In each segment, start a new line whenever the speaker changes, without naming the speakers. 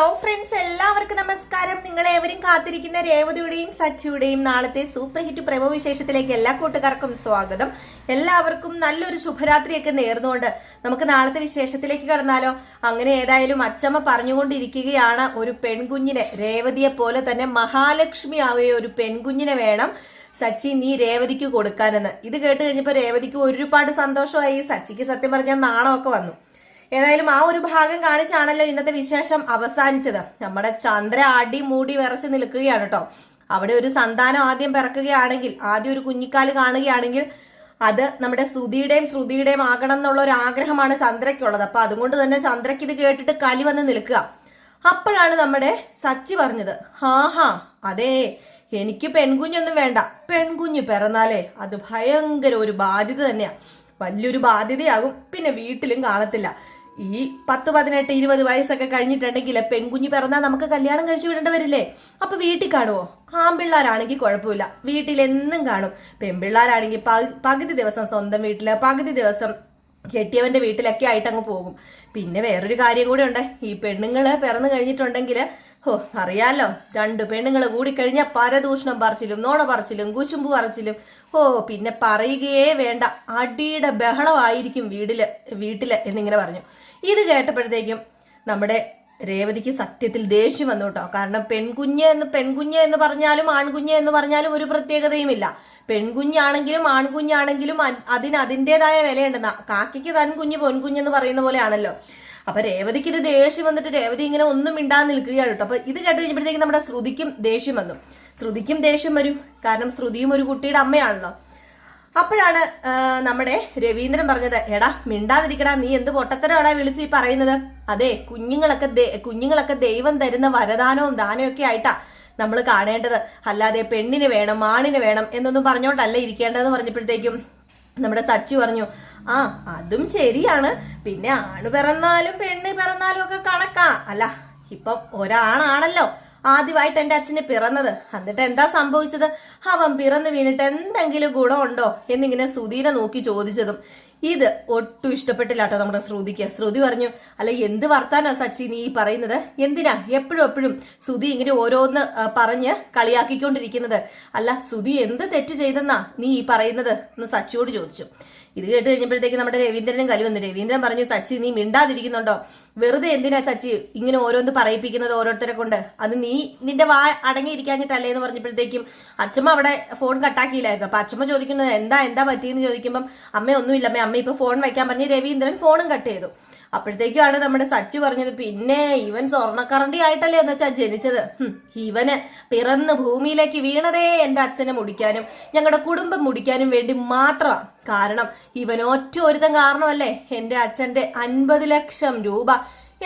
Hello friends എല്ലാവർക്കും നമസ്കാരം. നിങ്ങൾ ഏവരും കാത്തിരിക്കുന്ന രേവതിയുടെയും സച്ചിയുടെയും നാളത്തെ സൂപ്പർ ഹിറ്റ് പ്രഭവവിശേഷത്തിലേക്ക് എല്ലാ കൂട്ടുകാർക്കും സ്വാഗതം. എല്ലാവർക്കും നല്ലൊരു ശുഭരാത്രിയൊക്കെ നേർന്നുകൊണ്ട് നമുക്ക് നാളത്തെ വിശേഷത്തിലേക്ക് കടന്നാലോ? അങ്ങനെ ഏതായാലും അച്ചമ്മ പറഞ്ഞുകൊണ്ടിരിക്കുകയാണ്. ഒരു പെൺകുഞ്ഞിനെ രേവതിയെ പോലെ തന്നെ മഹാലക്ഷ്മി ആവുക ഒരു പെൺകുഞ്ഞിനെ വേണം സച്ചി നീ രേവതിക്ക് കൊടുക്കാനെന്ന്. ഇത് കേട്ട് കഴിഞ്ഞപ്പോൾ രേവതിക്ക് ഒരുപാട് സന്തോഷമായി. സച്ചിക്ക് സത്യം പറഞ്ഞാൽ നാണമൊക്കെ വന്നു. ഏതായാലും ആ ഒരു ഭാഗം കാണിച്ചാണല്ലോ ഇന്നത്തെ വിശേഷം അവസാനിച്ചത്. നമ്മുടെ ചന്ദ്ര അടി മൂടി വിറച്ച് നിൽക്കുകയാണ് കേട്ടോ അവിടെ ഒരു സന്താനം ആദ്യം പിറക്കുകയാണെങ്കിൽ ആദ്യം ഒരു കുഞ്ഞിക്കാൽ കാണുകയാണെങ്കിൽ അത് നമ്മുടെ ശ്രുതിയുടെയും ശ്രുതിയുടെയും ആകണം എന്നുള്ള ഒരു ആഗ്രഹമാണ് ചന്ദ്രയ്ക്കുള്ളത്. അപ്പൊ അതുകൊണ്ട് തന്നെ ചന്ദ്രയ്ക്ക് ഇത് കേട്ടിട്ട് കലി വന്ന് നിൽക്കുക. അപ്പോഴാണ് നമ്മുടെ സച്ചി പറഞ്ഞത് ഹാ ഹാ അതെ എനിക്ക് പെൺകുഞ്ഞൊന്നും വേണ്ട. പെൺകുഞ്ഞ് പിറന്നാലേ അത് ഭയങ്കര ഒരു ബാധ്യത തന്നെയാ. വലിയൊരു ബാധ്യതയാകും. പിന്നെ വീട്ടിലും കാണത്തില്ല. ഈ പത്ത് പതിനെട്ട് ഇരുപത് വയസ്സൊക്കെ കഴിഞ്ഞിട്ടുണ്ടെങ്കിൽ പെൺകുഞ്ഞ് പിറന്നാൽ നമുക്ക് കല്യാണം കഴിച്ചു വിടേണ്ടി വരില്ലേ അപ്പൊ വീട്ടിൽ കാണുമോ ആൺപിള്ളാരാണെങ്കിൽ കുഴപ്പമില്ല. വീട്ടിലെന്നും കാണും. പെൺപിള്ളാരാണെങ്കിൽ പകുതി ദിവസം സ്വന്തം വീട്ടിൽ പകുതി ദിവസം കെട്ടിയവന്റെ വീട്ടിലൊക്കെ ആയിട്ട് അങ്ങ് പോകും. പിന്നെ വേറൊരു കാര്യം കൂടെ ഉണ്ട്. ഈ പെണ്ണുങ്ങൾ പിറന്നു കഴിഞ്ഞിട്ടുണ്ടെങ്കിൽ ഓ അറിയാലോ രണ്ട് പെണ്ണുങ്ങൾ കൂടിക്കഴിഞ്ഞാൽ പരദൂഷണം പറിച്ചിലും നോണ പറിച്ചിലും കുശുമ്പ് പറിച്ചിലും. ഓ പിന്നെ പറയുകയേ വേണ്ട. അടിയുടെ ബഹളമായിരിക്കും വീടിൽ വീട്ടിൽ എന്നിങ്ങനെ പറഞ്ഞു. ഇത് കേട്ടപ്പോഴത്തേക്കും നമ്മുടെ രേവതിക്ക് സത്യത്തിൽ ദേഷ്യം വന്നു കേട്ടോ. കാരണം പെൺകുഞ്ഞ് എന്ന് പെൺകുഞ്ഞ് എന്ന് പറഞ്ഞാലും ആൺകുഞ്ഞ് എന്ന് പറഞ്ഞാലും ഒരു പ്രത്യേകതയുമില്ല. പെൺകുഞ്ഞാണെങ്കിലും ആൺകുഞ്ഞാണെങ്കിലും അതിന് അതിന്റെതായ വിലയുണ്ട് കാക്കിക്ക് തൻ കുഞ്ഞ് പൊൻകുഞ്ഞെന്ന് പറയുന്ന പോലെയാണല്ലോ. അപ്പൊ രേവതിക്ക് ഇത് ദേഷ്യം വന്നിട്ട് രേവതി ഇങ്ങനെ ഒന്നും മിണ്ടാൻ നിൽക്കുകയാണ് കേട്ടോ. അപ്പൊ ഇത് കേട്ട് കഴിഞ്ഞപ്പോഴത്തേക്കും നമ്മുടെ ശ്രുതിക്കും ദേഷ്യം വന്നു. ശ്രുതിക്കും ദേഷ്യം വരും. കാരണം ശ്രുതിയും ഒരു കുട്ടിയുടെ അമ്മയാണല്ലോ. അപ്പോഴാണ് നമ്മുടെ രവീന്ദ്രൻ പറഞ്ഞത് എടാ മിണ്ടാതിരിക്കടാ നീ എന്ത് പൊട്ടത്തരടാ വിളിച്ച് ഈ പറയുന്നത്? അതെ കുഞ്ഞുങ്ങളൊക്കെ കുഞ്ഞുങ്ങളൊക്കെ ദൈവം തരുന്ന വരദാനവും ദാനവും ഒക്കെ ആയിട്ടാ നമ്മൾ കാണേണ്ടത്. അല്ലാതെ പെണ്ണിന് വേണം ആണിന് വേണം എന്നൊന്നും പറഞ്ഞോണ്ടല്ല ഇരിക്കേണ്ടതെന്ന് പറഞ്ഞപ്പോഴത്തേക്കും നമ്മുടെ സച്ചി പറഞ്ഞു ആ അതും ശരിയാണ്. പിന്നെ ആണ് പിറന്നാലും പെണ്ണ് പിറന്നാലും ഒക്കെ കണക്കാ. അല്ല ഇപ്പം ഒരാണാണല്ലോ. ആദ്യമായിട്ട് എന്റെ അച്ഛന് പിറന്നത്. എന്നിട്ട് എന്താ സംഭവിച്ചത്? അവൻ പിറന്നു വീണിട്ട് എന്തെങ്കിലും ഗുണമുണ്ടോ എന്നിങ്ങനെ ശ്രുതിനെ നോക്കി ചോദിച്ചതും. ഇത് ഒട്ടും ഇഷ്ടപ്പെട്ടില്ല കേട്ടോ നമ്മുടെ ശ്രുതിക്ക്. ശ്രുതി പറഞ്ഞു അല്ല എന്ത് വർത്താനോ സച്ചി നീ പറയുന്നത്? എന്തിനാ എപ്പോഴും എപ്പോഴും ശ്രുതി ഇങ്ങനെ ഓരോന്ന് പറഞ്ഞ് കളിയാക്കിക്കൊണ്ടിരിക്കുന്നത്? അല്ല ശ്രുതി എന്ത് തെറ്റ് ചെയ്തെന്നാ നീ ഈ പറയുന്നത്? എന്ന് സച്ചിയോട് ചോദിച്ചു. ഇത് കേട്ട് കഴിഞ്ഞപ്പോഴത്തേക്ക് നമ്മുടെ രവീന്ദ്രനും കലി വന്നു. രവീന്ദ്രൻ പറഞ്ഞു സച്ചി നീ മിണ്ടാതിരിക്കുന്നുണ്ടോ? വെറുതെ എന്തിനാ സച്ചി ഇങ്ങനെ ഓരോന്ന് പറയിപ്പിക്കുന്നത് ഓരോരുത്തരെ കൊണ്ട്? അത് നീ നിന്റെ വാ അടങ്ങിയിരിക്കാഞ്ഞിട്ടല്ലേ എന്ന് പറഞ്ഞപ്പോഴത്തേക്കും അച്ഛമ്മ അവിടെ ഫോൺ കട്ടാക്കിയില്ലായിരുന്നു. അപ്പൊ അച്ഛമ്മ ചോദിക്കുന്നത് എന്താ എന്താ പറ്റിയെന്ന് ചോദിക്കുമ്പോൾ അമ്മ ഒന്നുമില്ല അമ്മ അമ്മ ഇപ്പൊ ഫോൺ വയ്ക്കാൻ പറഞ്ഞ് രവീന്ദ്രൻ ഫോണും കട്ട് ചെയ്തു. അപ്പോഴത്തേക്കാണ് നമ്മുടെ സച്ചി പറഞ്ഞത് പിന്നെ ഇവൻ സ്വർണക്കറണ്ടി ആയിട്ടല്ലേ എന്ന് വെച്ചാൽ ജനിച്ചത്? ഇവന് പിറന്ന് ഭൂമിയിലേക്ക് വീണതേ എന്റെ അച്ഛനെ മുടിക്കാനും ഞങ്ങളുടെ കുടുംബം മുടിക്കാനും വേണ്ടി മാത്രമാണ് കാരണം ഇവൻ ഒറ്റ ഒരുത്തൻ കാരണമല്ലേ എന്റെ അച്ഛന്റെ അൻപത് ലക്ഷം രൂപ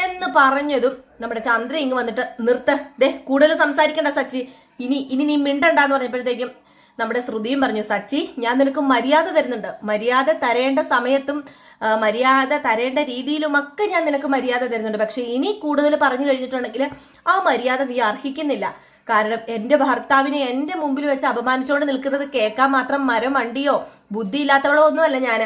എന്ന് പറഞ്ഞതും നമ്മുടെ ചന്ദ്ര ഇങ്ങ് വന്നിട്ട് നിർത്ത്. ദേ കൂടുതൽ സംസാരിക്കണ്ട സച്ചി. ഇനി ഇനി നീ മിണ്ടണ്ടെന്ന് പറഞ്ഞപ്പോഴത്തേക്കും നമ്മുടെ ശ്രുതിയും പറഞ്ഞു സച്ചി ഞാൻ നിനക്ക് മര്യാദ തരുന്നുണ്ട്. മര്യാദ തരേണ്ട സമയത്തും മര്യാദ തരേണ്ട രീതിയിലുമൊക്കെ ഞാൻ നിനക്ക് മര്യാദ തരുന്നുണ്ട്. പക്ഷെ ഇനി കൂടുതൽ പറഞ്ഞു കഴിഞ്ഞിട്ടുണ്ടെങ്കിൽ ആ മര്യാദ നീ അർഹിക്കുന്നില്ല. കാരണം എന്റെ ഭർത്താവിനെ എന്റെ മുമ്പിൽ വെച്ച് അപമാനിച്ചുകൊണ്ട് നിൽക്കുന്നത് കേൾക്കാൻ മാത്രം മരം വണ്ടിയോ ബുദ്ധി ഇല്ലാത്തവളോ ഒന്നുമല്ല ഞാൻ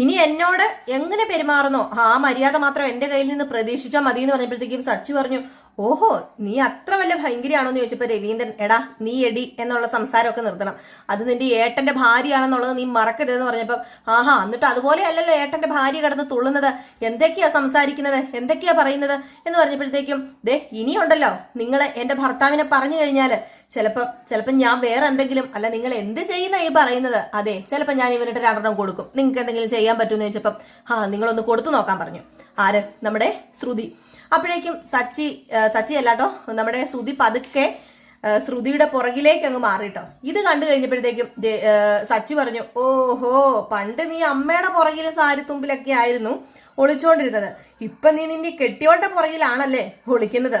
ഇനി എന്നോട് എങ്ങനെ പെരുമാറുന്നോ? ആ മര്യാദ മാത്രം എന്റെ കയ്യിൽ നിന്ന് പ്രതീക്ഷിച്ചാൽ മതി എന്ന് പറഞ്ഞപ്പോഴത്തേക്കും സച്ചു പറഞ്ഞു ഓഹോ നീ അത്ര വല്ല ഭയങ്കരയാണോ എന്ന് ചോദിച്ചപ്പോ രവീന്ദ്രൻ എടാ നീ എടി എന്നുള്ള സംസാരമൊക്കെ നിർത്തണം. അത് നിന്റെ ഏട്ടന്റെ ഭാര്യയാണെന്നുള്ളത് നീ മറക്കരുതെന്ന് പറഞ്ഞപ്പോൾ ആഹാ എന്നിട്ട് അതുപോലെ അല്ലല്ലോ ഏട്ടന്റെ ഭാര്യ കിടന്ന് തുള്ളുന്നത്. എന്തൊക്കെയാ സംസാരിക്കുന്നത്? എന്തൊക്കെയാ പറയുന്നത്? എന്ന് പറഞ്ഞപ്പോഴത്തേക്കും ദേ ഇനിയുണ്ടല്ലോ. നിങ്ങൾ എന്റെ ഭർത്താവിനെ പറഞ്ഞു കഴിഞ്ഞാൽ ചിലപ്പോ ചിലപ്പോ ഞാൻ വേറെ എന്തെങ്കിലും അല്ല നിങ്ങൾ എന്ത് ചെയ്യുന്ന ഈ പറയുന്നത്? അതെ ചിലപ്പോ ഞാൻ ഇവനിട്ട് രണ്ടെണ്ണം കൊടുക്കും. നിങ്ങൾക്ക് എന്തെങ്കിലും ചെയ്യാൻ പറ്റുമെന്ന് ചോദിച്ചപ്പം ആ നിങ്ങളൊന്ന് കൊടുത്തു നോക്കാൻ പറഞ്ഞു. ആര്? നമ്മുടെ ശ്രുതി. അപ്പോഴേക്കും സച്ചി സച്ചി അല്ലാട്ടോ നമ്മുടെ ശ്രുതി പതുക്കെ ശ്രുതിയുടെ പുറകിലേക്ക് അങ്ങ് മാറിട്ടോ ഇത് കണ്ടു കഴിഞ്ഞപ്പോഴത്തേക്കും സച്ചി പറഞ്ഞു ഓഹോ പണ്ട് നീ അമ്മയുടെ പുറകിൽ സാരിത്തുമ്പിലൊക്കെ ആയിരുന്നു ഒളിച്ചോണ്ടിരുന്നത്. ഇപ്പൊ നീ നിന്റെ കെട്ടിയോളുടെ പുറകിലാണല്ലേ ഒളിക്കുന്നത്.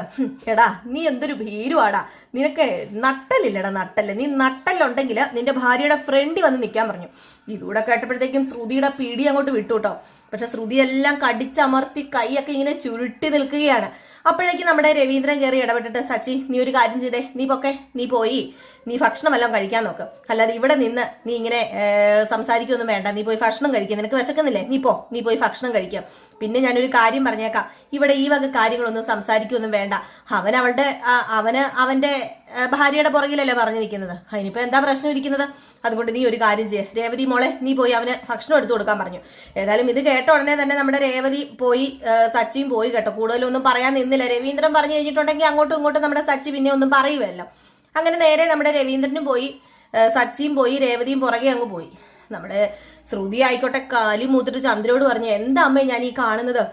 എടാ നീ എന്തൊരു ഭീരുവാടാ. നിനക്ക് നട്ടലില്ലടാ നട്ടൽ. നീ നട്ടലുണ്ടെങ്കിൽ നിന്റെ ഭാര്യയുടെ ഫ്രണ്ടി വന്ന് നിൽക്കാൻ പറഞ്ഞു. ഇതൂടെ കേട്ടപ്പോഴത്തേക്കും ശ്രുതിയുടെ പീടി അങ്ങോട്ട് വിട്ടു കേട്ടോ പക്ഷെ ശ്രുതിയെല്ലാം കടിച്ചമർത്തി കൈയൊക്കെ ഇങ്ങനെ ചുരുട്ടി നിൽക്കുകയാണ്. അപ്പോഴേക്കും നമ്മുടെ രവീന്ദ്രൻ കയറി ഇടപെട്ടിട്ട് സച്ചി നീ ഒരു കാര്യം ചെയ്തേ. നീ പൊക്കെ. നീ പോയി. നീ ഭക്ഷണം എല്ലാം കഴിക്കാൻ നോക്ക്. അല്ലാതെ ഇവിടെ നിന്ന് നീ ഇങ്ങനെ സംസാരിക്കൊന്നും വേണ്ട. നീ പോയി ഭക്ഷണം കഴിക്കുക നിനക്ക് വിശക്കുന്നില്ലേ? നീ പോ. നീ പോയി ഭക്ഷണം കഴിക്കുക പിന്നെ ഞാനൊരു കാര്യം പറഞ്ഞേക്കാം. ഇവിടെ ഈ വക കാര്യങ്ങളൊന്നും സംസാരിക്കൊന്നും വേണ്ട. അവൻ അവളുടെ അവന് അവന്റെ ആ, ഭാര്യയുടെ പുറകിലല്ലേ പറഞ്ഞു നിൽക്കുന്നത് അതിനിപ്പോ എന്താ പ്രശ്നം ഇരിക്കുന്നത്? അതുകൊണ്ട് നീ ഒരു കാര്യം ചെയ്യേ. രേവതി മോളെ നീ പോയി അവന് ഭക്ഷണം എടുത്തു കൊടുക്കാൻ പറഞ്ഞു. ഏതായാലും ഇത് കേട്ട ഉടനെ തന്നെ നമ്മുടെ രേവതി പോയി സച്ചിയും പോയി കേട്ടോ. കൂടുതലൊന്നും പറയാൻ നിന്നില്ല. രവീന്ദ്രൻ പറഞ്ഞു കഴിഞ്ഞിട്ടുണ്ടെങ്കിൽ അങ്ങോട്ടും ഇങ്ങോട്ടും നമ്മുടെ സച്ചി പിന്നെ ഒന്നും പറയുമല്ലോ അങ്ങനെ നേരെ നമ്മുടെ രവീന്ദ്രനും പോയി സച്ചിയും പോയി രേവതിയും പുറകെ അങ്ങ് പോയി. നമ്മുടെ ശ്രുതി ആയിക്കോട്ടെ കാലി മൂത്തിട്ട് ചന്ദ്രയോട് പറഞ്ഞു എന്താ അമ്മേ ഞാൻ ഈ കാണുന്നത്?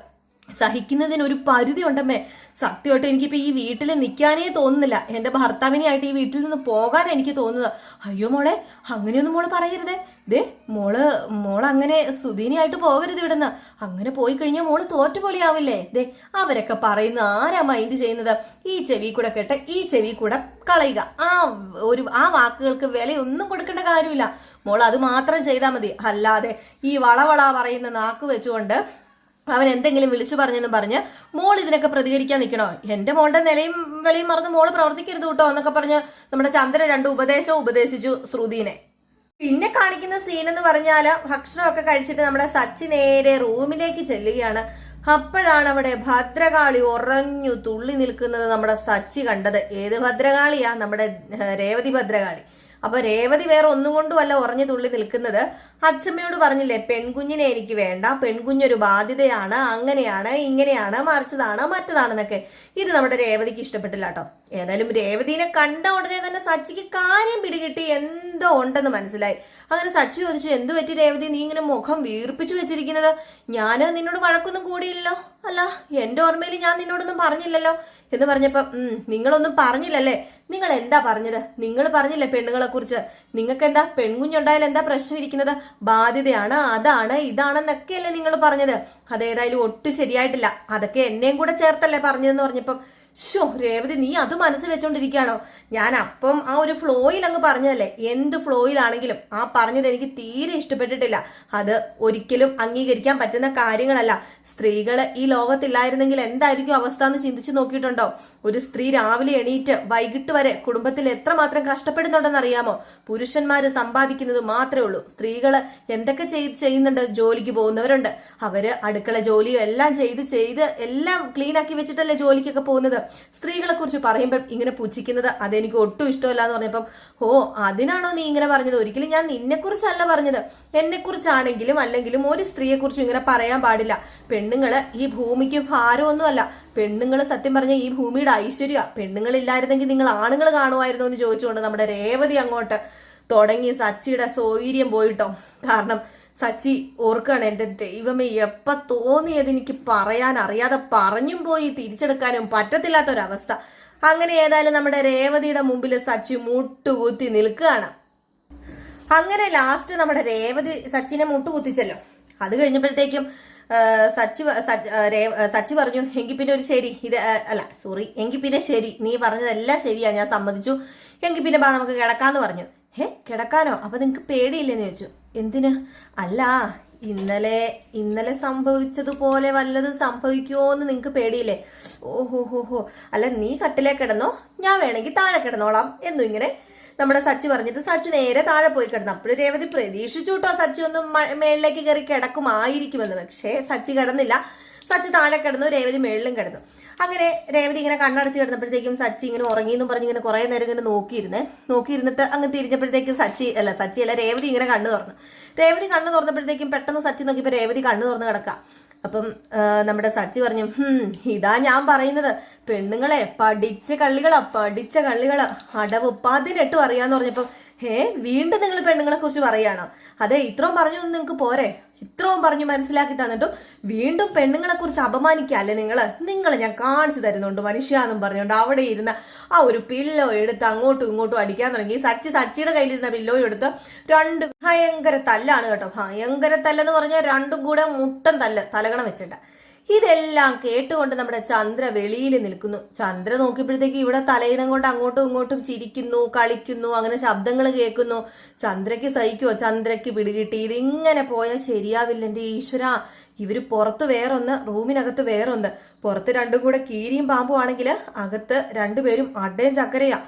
സഹിക്കുന്നതിന് ഒരു പരിധി ഉണ്ടമ്മേ സത്യമായിട്ട് എനിക്കിപ്പോ ഈ വീട്ടിൽ നിൽക്കാനേ തോന്നുന്നില്ല. എന്റെ ഭർത്താവിനെയായിട്ട് ഈ വീട്ടിൽ നിന്ന് പോകാൻ എനിക്ക് തോന്നുന്നത്. അയ്യോ മോളെ അങ്ങനെയൊന്നും മോൾ പറയരുത്. ദേ മോൾ മോൾ അങ്ങനെ സുധീനിയായിട്ട് പോകരുത് ഇവിടുന്ന്. അങ്ങനെ പോയി കഴിഞ്ഞാൽ മോൾ തോറ്റുപോലെയാവില്ലേ? ദേ അവരൊക്കെ പറയുന്ന ആരാ മൈൻഡ് ചെയ്യുന്നത്? ഈ ചെവി കൂടെ കേട്ട് ഈ ചെവി കൂടെ കളയുക. ആ ഒരു ആ വാക്കുകൾക്ക് വിലയൊന്നും കൊടുക്കേണ്ട കാര്യമില്ല. മോൾ അത് മാത്രം ചെയ്താൽ മതി. അല്ലാതെ ഈ വളവള പറയുന്ന നാക്ക് വെച്ചുകൊണ്ട് അവൻ എന്തെങ്കിലും വിളിച്ചു പറഞ്ഞെന്ന് പറഞ്ഞ് മോൾ ഇതിനൊക്കെ പ്രതികരിക്കാൻ നിൽക്കണോ? എന്റെ മോളുടെ നിലയും വിലയും മറന്ന് മോൾ പ്രവർത്തിക്കരുത് കേട്ടോ എന്നൊക്കെ പറഞ്ഞ് നമ്മുടെ ചന്ദ്രൻ രണ്ട് ഉപദേശവും ഉപദേശിച്ചു ശ്രുതിനെ. പിന്നെ കാണിക്കുന്ന സീൻ എന്ന് പറഞ്ഞാൽ ഭക്ഷണമൊക്കെ കഴിച്ചിട്ട് നമ്മുടെ സച്ചി നേരെ റൂമിലേക്ക് ചെല്ലുകയാണ്. അപ്പോഴാണ് അവിടെ ഭദ്രകാളി ഉറഞ്ഞു തുള്ളി നിൽക്കുന്നത് നമ്മുടെ സച്ചി കണ്ടത്. ഏത് ഭദ്രകാളിയാ? നമ്മുടെ രേവതി ഭദ്രകാളി. അപ്പൊ രേവതി വേറെ ഒന്നുകൊണ്ടുമല്ല ഉറഞ്ഞു തുള്ളി നിൽക്കുന്നത്. അച്ഛമ്മയോട് പറഞ്ഞില്ലേ പെൺകുഞ്ഞിനെ എനിക്ക് വേണ്ട പെൺകുഞ്ഞൊരു ബാധ്യതയാണ് അങ്ങനെയാണ് ഇങ്ങനെയാണ് മറിച്ചതാണ് മറ്റതാണെന്നൊക്കെ. ഇത് നമ്മുടെ രേവതിക്ക് ഇഷ്ടപ്പെട്ടില്ല കേട്ടോ ഏതായാലും രേവതിനെ കണ്ട ഉടനെ തന്നെ സച്ചിക്ക് കാര്യം പിടികിട്ടി. എന്തോ ഉണ്ടെന്ന് മനസ്സിലായി. അങ്ങനെ സച്ചി ചോദിച്ചു എന്ത് പറ്റി രേവതി? നീ ഇങ്ങനെ മുഖം വീർപ്പിച്ചു വെച്ചിരിക്കുന്നത്? ഞാൻ നിന്നോട് വഴക്കൊന്നും കൂടിയില്ലല്ലോ. അല്ല എന്റെ ഓർമ്മയിൽ ഞാൻ നിന്നോടൊന്നും പറഞ്ഞില്ലല്ലോ. എന്ന് പറഞ്ഞപ്പോൾ നിങ്ങളൊന്നും പറഞ്ഞില്ലല്ലേ? നിങ്ങൾ എന്താ പറഞ്ഞത്? നിങ്ങൾ പറഞ്ഞില്ലേ പെണ്ണുങ്ങളെ കുറിച്ച് നിങ്ങൾക്ക് എന്താ പെൺകുഞ്ഞുണ്ടായാൽ എന്താ പ്രശ്നം ഇരിക്കുന്നത്? ബാധ്യതയാണ്. അതാണ് ഇതാണെന്നൊക്കെയല്ലേ നിങ്ങൾ പറഞ്ഞത്. അതേതായാലും ഒട്ടും ശരിയായിട്ടില്ല. അതൊക്കെ എന്നെയും കൂടെ ചേർത്തല്ലേ പറഞ്ഞതെന്ന് പറഞ്ഞപ്പം ഷോ രേവതി നീ അത് മനസ്സിൽ വെച്ചോണ്ടിരിക്കുകയാണോ? ഞാൻ അപ്പം ആ ഒരു ഫ്ലോയിൽ അങ്ങ് പറഞ്ഞതല്ലേ? എന്ത് ഫ്ലോയിലാണെങ്കിലും ആ പറഞ്ഞത് എനിക്ക് തീരെ ഇഷ്ടപ്പെട്ടിട്ടില്ല. അത് ഒരിക്കലും അംഗീകരിക്കാൻ പറ്റുന്ന കാര്യങ്ങളല്ല. സ്ത്രീകൾ ഈ ലോകത്തില്ലായിരുന്നെങ്കിൽ എന്തായിരിക്കും അവസ്ഥ എന്ന് ചിന്തിച്ചു നോക്കിയിട്ടുണ്ടോ? ഒരു സ്ത്രീ രാവിലെ എണീറ്റ് വൈകിട്ട് വരെ കുടുംബത്തിൽ എത്രമാത്രം കഷ്ടപ്പെടുന്നുണ്ടെന്ന് അറിയാമോ പുരുഷന്മാര് സമ്പാദിക്കുന്നത് മാത്രമേ ഉള്ളൂ. സ്ത്രീകൾ എന്തൊക്കെ ചെയ് ചെയ്യുന്നുണ്ട്? ജോലിക്ക് പോകുന്നവരുണ്ട്. അവർ അടുക്കള ജോലിയും എല്ലാം ചെയ്ത് ചെയ്ത് എല്ലാം ക്ലീൻ ആക്കി വെച്ചിട്ടല്ലേ ജോലിക്കൊക്കെ പോകുന്നത്. സ്ത്രീകളെ കുറിച്ച് പറയുമ്പോൾ ഇങ്ങനെ പുച്ഛിക്കുന്നത് അതെനിക്ക് ഒട്ടും ഇഷ്ടമല്ല എന്ന് പറഞ്ഞപ്പം ഓ അതിനാണോ നീ ഇങ്ങനെ പറഞ്ഞത്? ഒരിക്കലും ഞാൻ നിന്നെ കുറിച്ചല്ല പറഞ്ഞത്. എന്നെ കുറിച്ചാണെങ്കിലും അല്ലെങ്കിലും ഒരു സ്ത്രീയെ കുറിച്ചും ഇങ്ങനെ പറയാൻ പാടില്ല. പെണ്ണുങ്ങൾ ഈ ഭൂമിക്ക് ഭാരമൊന്നുമല്ല. പെണ്ണുങ്ങൾ സത്യം പറഞ്ഞ ഈ ഭൂമിയുടെ ഐശ്വര്യ. പെണ്ണുങ്ങളില്ലായിരുന്നെങ്കിൽ നിങ്ങൾ ആണുങ്ങൾ കാണുമായിരുന്നു? എന്ന് ചോദിച്ചുകൊണ്ട് നമ്മുടെ രേവതി അങ്ങോട്ട് തുടങ്ങി സച്ചിയുടെ സൗകര്യം പോയിട്ടോ. കാരണം സച്ചി ഓർക്കുകയാണ് എന്റെ ദൈവമേ എപ്പ തോന്നിയത് എനിക്ക് പറയാൻ അറിയാതെ പറഞ്ഞും പോയി തിരിച്ചെടുക്കാനും പറ്റത്തില്ലാത്തൊരവസ്ഥ. അങ്ങനെ ഏതായാലും നമ്മുടെ രേവതിയുടെ മുമ്പിൽ സച്ചി മുട്ടുകുത്തി നിൽക്കുകയാണ്. അങ്ങനെ ലാസ്റ്റ് നമ്മുടെ രേവതി സച്ചിനെ മുട്ടുകുത്തിച്ചല്ലോ. അത് കഴിഞ്ഞപ്പോഴത്തേക്കും സച്ചി സച്ചി പറഞ്ഞു എങ്കിൽ പിന്നെ ഒരു ശരി ഇത് അല്ല സോറി എങ്കിൽ പിന്നെ ശരി നീ പറഞ്ഞതെല്ലാം ശരിയാ ഞാൻ സമ്മതിച്ചു. എങ്കിൽ പിന്നെ ബാ നമുക്ക് കിടക്കാന്ന് പറഞ്ഞു. ഹേ കിടക്കാനോ? അപ്പൊ നിങ്ങക്ക് പേടിയില്ലെന്ന് ചോദിച്ചു. എന്തിന്? അല്ല ഇന്നലെ ഇന്നലെ സംഭവിച്ചതുപോലെ വല്ലത് സംഭവിക്കുമോ എന്ന് നിങ്ങൾക്ക് പേടിയില്ലേ? ഓഹോ ഹോ ഹോ. അല്ല നീ കട്ടിലേ കിടന്നോ? ഞാൻ വേണമെങ്കിൽ താഴെ കിടന്നോളാം എന്നും ഇങ്ങനെ നമ്മുടെ സച്ചി പറഞ്ഞിട്ട് സച്ചി നേരെ താഴെ പോയി കിടന്നു. അപ്പോൾ രേവതി പ്രതീക്ഷിച്ചു കേട്ടോ സച്ചി ഒന്ന് മേളിലേക്ക് കയറി കിടക്കുമായിരിക്കുമെന്ന്. പക്ഷേ സച്ചി കിടന്നില്ല. സച്ചി താഴെ കിടന്നു രേവതി മേളിലും കിടന്നു. അങ്ങനെ രേവതി ഇങ്ങനെ കണ്ണടച്ച് കിടന്നപ്പോഴത്തേക്കും സച്ചി ഇങ്ങനെ ഉറങ്ങി ഉറങ്ങിയെന്നും പറഞ്ഞ് ഇങ്ങനെ കുറേ നേരം ഇങ്ങനെ നോക്കിയിരുന്നേ. നോക്കിയിരുന്നിട്ട് അങ്ങ് തിരിഞ്ഞപ്പോഴത്തേക്കും സച്ചി അല്ല സച്ചി അല്ല രേവതി ഇങ്ങനെ കണ്ണു തുറന്നു. രേവതി കണ്ണു തുറന്നപ്പോഴത്തേക്കും പെട്ടെന്ന് സച്ചി നോക്കിയപ്പോൾ രേവതി കണ്ണു തുറന്ന് കിടക്കുക അപ്പം നമ്മുടെ സച്ചി പറഞ്ഞു "ഹും, ഇതാ ഞാൻ പറയുന്നത്. പെണ്ണുങ്ങളെ പഠിച്ച കള്ളികളാ പഠിച്ച കള്ളികൾ. അടവ് പതിനെട്ടും അറിയാന്ന് പറഞ്ഞപ്പോൾ ഹേ വീണ്ടും നിങ്ങൾ പെണ്ണുങ്ങളെ കുറിച്ച് പറയുകയാണോ അതെ ഇത്രയും പറഞ്ഞു നിങ്ങൾക്ക് പോരെ? ഇത്രയും പറഞ്ഞു മനസ്സിലാക്കി തന്നിട്ടും വീണ്ടും പെണ്ണുങ്ങളെ കുറിച്ച് അപമാനിക്കല്ലേ നിങ്ങൾ നിങ്ങൾ ഞാൻ കാണിച്ചു തരുന്നുണ്ട് മനുഷ്യാന്നും പറഞ്ഞുകൊണ്ട് അവിടെ ഇരുന്ന ആ ഒരു പില്ലോ എടുത്ത് അങ്ങോട്ടും ഇങ്ങോട്ടും അടിക്കാൻ തുടങ്ങി. സച്ചി സച്ചിയുടെ കയ്യിലിരുന്ന പില്ലോ എടുത്ത് രണ്ട് ഭയങ്കര തല്ലാണ് കേട്ടോ. ഭയങ്കര തല്ലെന്ന് പറഞ്ഞാൽ രണ്ടും കൂടെ മുട്ടൻ തല്ല് തലകണം വെച്ചിട്ട്. ഇതെല്ലാം കേട്ടുകൊണ്ട് നമ്മുടെ ചന്ദ്ര വെളിയിൽ നിൽക്കുന്നു. ചന്ദ്ര നോക്കിയപ്പോഴത്തേക്ക് ഇവിടെ തലയിനം കൊണ്ട് അങ്ങോട്ടും ഇങ്ങോട്ടും ചിരിക്കുന്നു കളിക്കുന്നു അങ്ങനെ ശബ്ദങ്ങൾ കേൾക്കുന്നു. ചന്ദ്രയ്ക്ക് സഹിക്കുമോ ചന്ദ്രയ്ക്ക് പിടികിട്ടി. ഇതിങ്ങനെ പോയാൽ ശരിയാവില്ല എന്റെ ഈശ്വര. ഇവർ പുറത്ത് വേറൊന്ന് റൂമിനകത്ത് വേറൊന്ന്. പുറത്ത് രണ്ടും കൂടെ കീരിയും പാമ്പും ആണെങ്കിൽ അകത്ത് രണ്ടുപേരും അടയും ചക്കരയാ.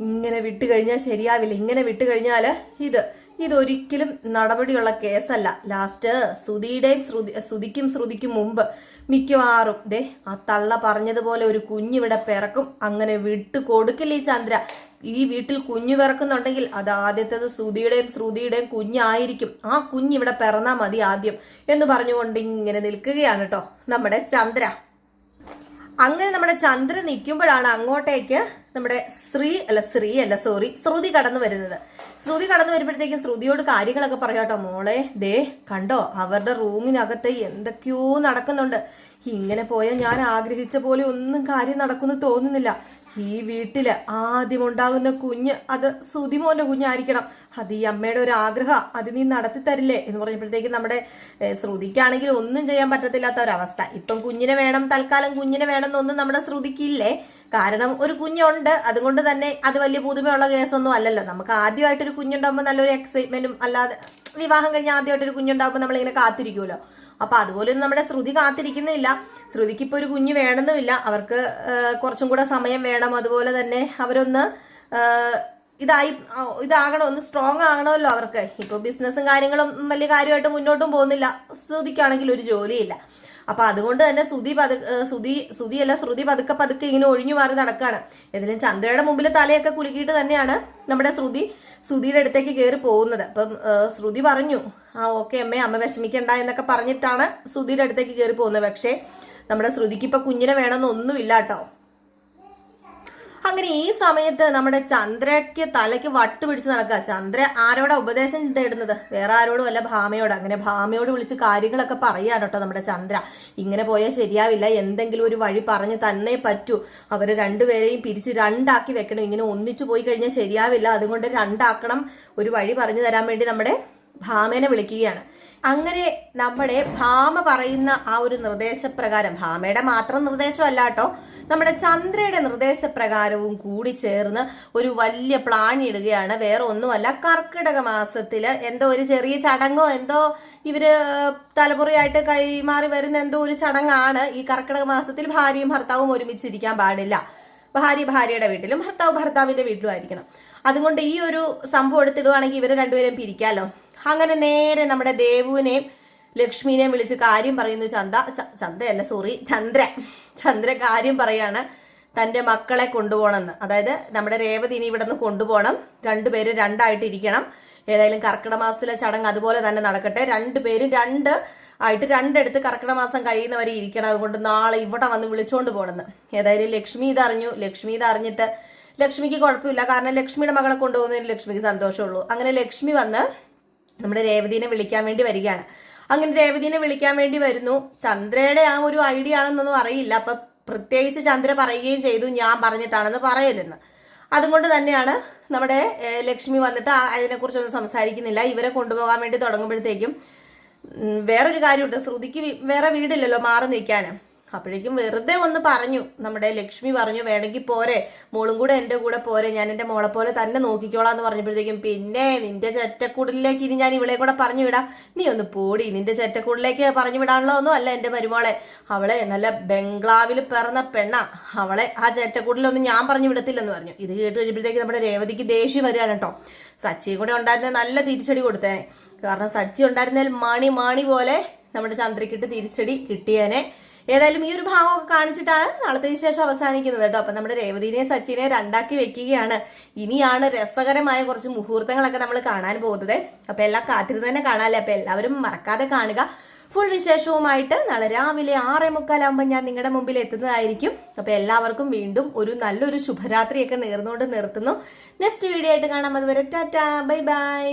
ഇങ്ങനെ വിട്ട് കഴിഞ്ഞാൽ ശരിയാവില്ല. ഇങ്ങനെ വിട്ട് കഴിഞ്ഞാൽ ഇത്. ഇതൊരിക്കലും നടപടിയുള്ള കേസല്ല. ലാസ്റ്റ് ശ്രുതിയുടെയും ശ്രുതി ശ്രുതിക്കും ശ്രുതിക്കും മുമ്പ് മിക്കവാറും ദേ ആ തള്ള പറഞ്ഞതുപോലെ ഒരു കുഞ്ഞിവിടെ പിറക്കും. അങ്ങനെ വിട്ടു കൊടുക്കില്ല ഈ ചന്ദ്ര? ഈ വീട്ടിൽ കുഞ്ഞു പിറക്കുന്നുണ്ടെങ്കിൽ അത് ആദ്യത്തേത് ശ്രുതിയുടെയും ശ്രുതിയുടെയും കുഞ്ഞായിരിക്കും. ആ കുഞ്ഞിവിടെ പിറന്നാൽ മതി ആദ്യം എന്ന് പറഞ്ഞുകൊണ്ട് ഇങ്ങനെ നിൽക്കുകയാണ് കേട്ടോ നമ്മുടെ ചന്ദ്ര. അങ്ങനെ നമ്മുടെ ചന്ദ്രൻ നിൽക്കുമ്പോഴാണ് അങ്ങോട്ടേക്ക് നമ്മുടെ ശ്രീ അല്ല ശ്രീ അല്ല സോറി ശ്രുതി കടന്നു വരുന്നത്. ശ്രുതി കടന്നു വരുമ്പോഴത്തേക്കും ശ്രുതിയോട് കാര്യങ്ങളൊക്കെ പറയാട്ടോ മോളെ ദേ കണ്ടോ? അവരുടെ റൂമിനകത്ത് എന്തൊക്കെയോ നടക്കുന്നുണ്ട്. ഇങ്ങനെ പോയാൽ ഞാൻ ആഗ്രഹിച്ച പോലെ ഒന്നും കാര്യം നടക്കുന്നു തോന്നുന്നില്ല. ഈ വീട്ടിൽ ആദ്യം ഉണ്ടാകുന്ന കുഞ്ഞ് അത് സുതിമോന്റെ കുഞ്ഞായിരിക്കണം. അത് ഈ അമ്മയുടെ ഒരു ആഗ്രഹം. അത് നീ നടത്തി തരില്ലേ എന്ന് പറഞ്ഞപ്പോഴത്തേക്കും നമ്മുടെ ശ്രുതിക്കാണെങ്കിൽ ഒന്നും ചെയ്യാൻ പറ്റത്തില്ലാത്ത ഒരവസ്ഥ. ഇപ്പം കുഞ്ഞിനെ വേണം തൽക്കാലം കുഞ്ഞിനെ വേണം എന്നൊന്നും നമ്മുടെ ശ്രുതിക്കില്ലേ? കാരണം ഒരു കുഞ്ഞുണ്ട്. അതുകൊണ്ട് തന്നെ അത് വലിയ പുതുമയുള്ള കേസൊന്നും അല്ലല്ലോ. നമുക്ക് ആദ്യമായിട്ടൊരു കുഞ്ഞുണ്ടാകുമ്പോൾ നല്ലൊരു എക്സൈറ്റ്മെന്റും അല്ലാതെ വിവാഹം കഴിഞ്ഞ് ആദ്യമായിട്ടൊരു കുഞ്ഞുണ്ടാകുമ്പോൾ നമ്മളിങ്ങനെ കാത്തിരിക്കുമല്ലോ അപ്പൊ അതുപോലെ നമ്മുടെ ശ്രുതി കാത്തിരിക്കുന്നില്ല. ശ്രുതിക്ക് ഇപ്പൊ ഒരു കുഞ്ഞ് വേണമെന്നുമില്ല. അവർക്ക് കുറച്ചും കൂടെ സമയം വേണം. അതുപോലെ തന്നെ അവരൊന്ന് ഇതായി ഇതാകണം. ഒന്ന് സ്ട്രോങ് ആകണമല്ലോ അവർക്ക്. ഇപ്പൊ ബിസിനസ്സും കാര്യങ്ങളും വലിയ കാര്യമായിട്ട് മുന്നോട്ടും പോകുന്നില്ല. ശ്രുതിക്കാണെങ്കിൽ ഒരു ജോലിയില്ല. അപ്പൊ അതുകൊണ്ട് തന്നെ സുതി പതു സുതി അല്ല ശ്രുതി പതുക്കെ പതുക്കെ ഇങ്ങനെ ഒഴിഞ്ഞു മാറി നടക്കാണ്. ഏതെങ്കിലും ചന്ദ്രയുടെ മുമ്പിൽ തലയൊക്കെ കുലുക്കിയിട്ട് തന്നെയാണ് നമ്മുടെ ശ്രുതി ശ്രുതിയുടെ അടുത്തേക്ക് കയറി പോകുന്നത്. അപ്പം ശ്രുതി പറഞ്ഞു ആ ഓക്കെ അമ്മേ അമ്മ വിഷമിക്കണ്ട എന്നൊക്കെ പറഞ്ഞിട്ടാണ് ശ്രുതിയുടെ അടുത്തേക്ക് കയറി പോകുന്നത്. പക്ഷേ നമ്മുടെ ശ്രുതിക്ക് ഇപ്പൊ കുഞ്ഞിനെ വേണമെന്നൊന്നുമില്ല കേട്ടോ. അങ്ങനെ ഈ സമയത്ത് നമ്മുടെ ചന്ദ്രയ്ക്ക് തലയ്ക്ക് വട്ട് പിടിച്ച് നടക്കുക. ചന്ദ്ര ആരോടാ ഉപദേശം തേടുന്നത്? വേറെ ആരോടും അല്ല ഭാമയോട്. അങ്ങനെ ഭാമയോട് വിളിച്ച് കാര്യങ്ങളൊക്കെ പറയുകയാണ് കേട്ടോ നമ്മുടെ ചന്ദ്ര. ഇങ്ങനെ പോയാൽ ശരിയാവില്ല. എന്തെങ്കിലും ഒരു വഴി പറഞ്ഞ് തന്നെ പറ്റൂ. അവർ രണ്ടുപേരെയും പിരിച്ച് രണ്ടാക്കി വെക്കണം. ഇങ്ങനെ ഒന്നിച്ചു പോയി കഴിഞ്ഞാൽ ശരിയാവില്ല. അതുകൊണ്ട് രണ്ടാക്കണം. ഒരു വഴി പറഞ്ഞു തരാൻ വേണ്ടി നമ്മുടെ ഭാമേനെ വിളിക്കുകയാണ്. അങ്ങനെ നമ്മുടെ ഭാമ പറയുന്ന ആ ഒരു നിർദ്ദേശപ്രകാരം ഭാമയുടെ മാത്രം നിർദ്ദേശമല്ല കേട്ടോ നമ്മുടെ ചന്ദ്രയുടെ നിർദ്ദേശപ്രകാരവും കൂടി ചേർന്ന് ഒരു വലിയ പ്ലാൻ ഇടുകയാണ്. വേറെ ഒന്നുമല്ല കർക്കിടക മാസത്തിൽ എന്തോ ഒരു ചെറിയ ചടങ്ങോ എന്തോ ഇവർ തലമുറയായിട്ട് കൈമാറി വരുന്ന എന്തോ ഒരു ചടങ്ങാണ് ഈ കർക്കിടക മാസത്തിൽ ഭാര്യയും ഭർത്താവും ഒരുമിച്ചിരിക്കാൻ പാടില്ല. ഭാര്യ ഭാര്യയുടെ വീട്ടിലും ഭർത്താവ് ഭർത്താവിന്റെ വീട്ടിലും ആയിരിക്കണം. അതുകൊണ്ട് ഈ ഒരു സംഭവം എടുത്തിടുവാണെങ്കിൽ ഇവരെ രണ്ടുപേരും പിരിക്കാലോ? അങ്ങനെ നേരെ നമ്മുടെ ദേവുവിനെയും ലക്ഷ്മിനെയും വിളിച്ച് കാര്യം പറയുന്നു. ചന്ത ചന്തയല്ല സോറി ചന്ദ്ര ചന്ദ്ര കാര്യം പറയാണ് തന്റെ മക്കളെ കൊണ്ടുപോകണമെന്ന്. അതായത് നമ്മുടെ രേവതിനി ഇവിടെ നിന്ന് കൊണ്ടുപോകണം. രണ്ടുപേരും രണ്ടായിട്ട് ഇരിക്കണം ഏതായാലും കർക്കിടക മാസത്തിലെ ചടങ്ങ് അതുപോലെ തന്നെ നടക്കട്ടെ. രണ്ടുപേരും രണ്ട് ആയിട്ട് രണ്ടെടുത്ത് കർക്കിടക മാസം കഴിയുന്നവരെ ഇരിക്കണം. അതുകൊണ്ട് നാളെ ഇവിടെ വന്ന് വിളിച്ചുകൊണ്ട് പോകണമെന്ന്. ഏതായാലും ലക്ഷ്മി ഇതറിഞ്ഞു. ലക്ഷ്മി ഇതറിഞ്ഞിട്ട് ലക്ഷ്മിക്ക് കുഴപ്പമില്ല. കാരണം ലക്ഷ്മിയുടെ മകളെ കൊണ്ടുപോകുന്നതിന് ലക്ഷ്മിക്ക് സന്തോഷമുള്ളൂ. അങ്ങനെ ലക്ഷ്മി വന്ന് നമ്മുടെ രേവതിനെ വിളിക്കാൻ വേണ്ടി വരികയാണ്. അങ്ങനെ രേവതിനെ വിളിക്കാൻ വേണ്ടി വരുന്നു. ചന്ദ്രയുടെ ആ ഒരു ഐഡിയ ആണെന്നൊന്നും അറിയില്ല. അപ്പൊ പ്രത്യേകിച്ച് ചന്ദ്ര പറയുകയും ചെയ്തു ഞാൻ പറഞ്ഞിട്ടാണെന്ന് പറയരുന്ന് അതുകൊണ്ട് തന്നെയാണ് നമ്മുടെ ലക്ഷ്മി വന്നിട്ട് അതിനെക്കുറിച്ചൊന്നും സംസാരിക്കുന്നില്ല. ഇവരെ കൊണ്ടുപോകാൻ വേണ്ടി തുടങ്ങുമ്പോഴത്തേക്കും വേറൊരു കാര്യമുണ്ട്. ശ്രുതിക്ക് വേറെ വീടില്ലല്ലോ മാറി നിൽക്കാൻ. അപ്പോഴേക്കും വെറുതെ ഒന്ന് പറഞ്ഞു. നമ്മുടെ ലക്ഷ്മി പറഞ്ഞു വേണമെങ്കിൽ പോരെ. മോളും കൂടെ എന്റെ കൂടെ പോരെ. ഞാൻ എന്റെ മോളെ പോലെ തന്നെ നോക്കിക്കോളാം എന്ന് പറഞ്ഞപ്പോഴത്തേക്കും പിന്നെ നിന്റെ ചെറ്റക്കൂടിലേക്ക് ഇനി ഞാൻ ഇവളെ കൂടെ പറഞ്ഞു വിടാം. നീ ഒന്ന് പോടി. നിന്റെ ചെറ്റക്കൂടിലേക്ക് പറഞ്ഞു വിടാനുള്ള ഒന്നും അല്ല എന്റെ മരുമോളെ. അവളെ നല്ല ബംഗ്ലാവിൽ പിറന്ന പെണ്ണ. അവളെ ആ ചെറ്റക്കൂടിലൊന്നും ഞാൻ പറഞ്ഞു വിടത്തില്ലെന്ന് പറഞ്ഞു. ഇത് കേട്ട് കഴിയുമ്പോഴത്തേക്ക് നമ്മുടെ രേവതിക്ക് ദേഷ്യം വരികയാണ് കേട്ടോ. സച്ചിയും കൂടെ ഉണ്ടായിരുന്ന നല്ല തിരിച്ചടി കൊടുത്തേ. കാരണം സച്ചി ഉണ്ടായിരുന്നതിൽ മണി മാണി പോലെ നമ്മുടെ ചന്ദ്രക്കിട്ട് തിരിച്ചടി കിട്ടിയേനെ. ഏതായാലും ഈ ഒരു ഭാഗമൊക്കെ കാണിച്ചിട്ടാണ് നാളത്തെ വിശേഷം അവസാനിക്കുന്നത് കേട്ടോ. അപ്പൊ നമ്മുടെ രേവതിനെ സച്ചിനെ രണ്ടാക്കി വെക്കുകയാണ്. ഇനിയാണ് രസകരമായ കുറച്ച് മുഹൂർത്തങ്ങളൊക്കെ നമ്മൾ കാണാൻ പോകുന്നത്. അപ്പൊ എല്ലാം കാത്തിരുന്ന് തന്നെ കാണാല്ലേ? അപ്പൊ എല്ലാവരും മറക്കാതെ കാണുക. ഫുൾ വിശേഷവുമായിട്ട് നാളെ രാവിലെ ആറേ മുക്കാലാകുമ്പോൾ ഞാൻ നിങ്ങളുടെ മുമ്പിൽ എത്തുന്നതായിരിക്കും. അപ്പോൾ എല്ലാവർക്കും വീണ്ടും ഒരു നല്ലൊരു ശുഭരാത്രിയൊക്കെ നേർന്നുകൊണ്ട് നിർത്തുന്നു. നെക്സ്റ്റ് വീഡിയോ ആയിട്ട് കാണാം. അതുവരെ ടാറ്റാ. Bye bye.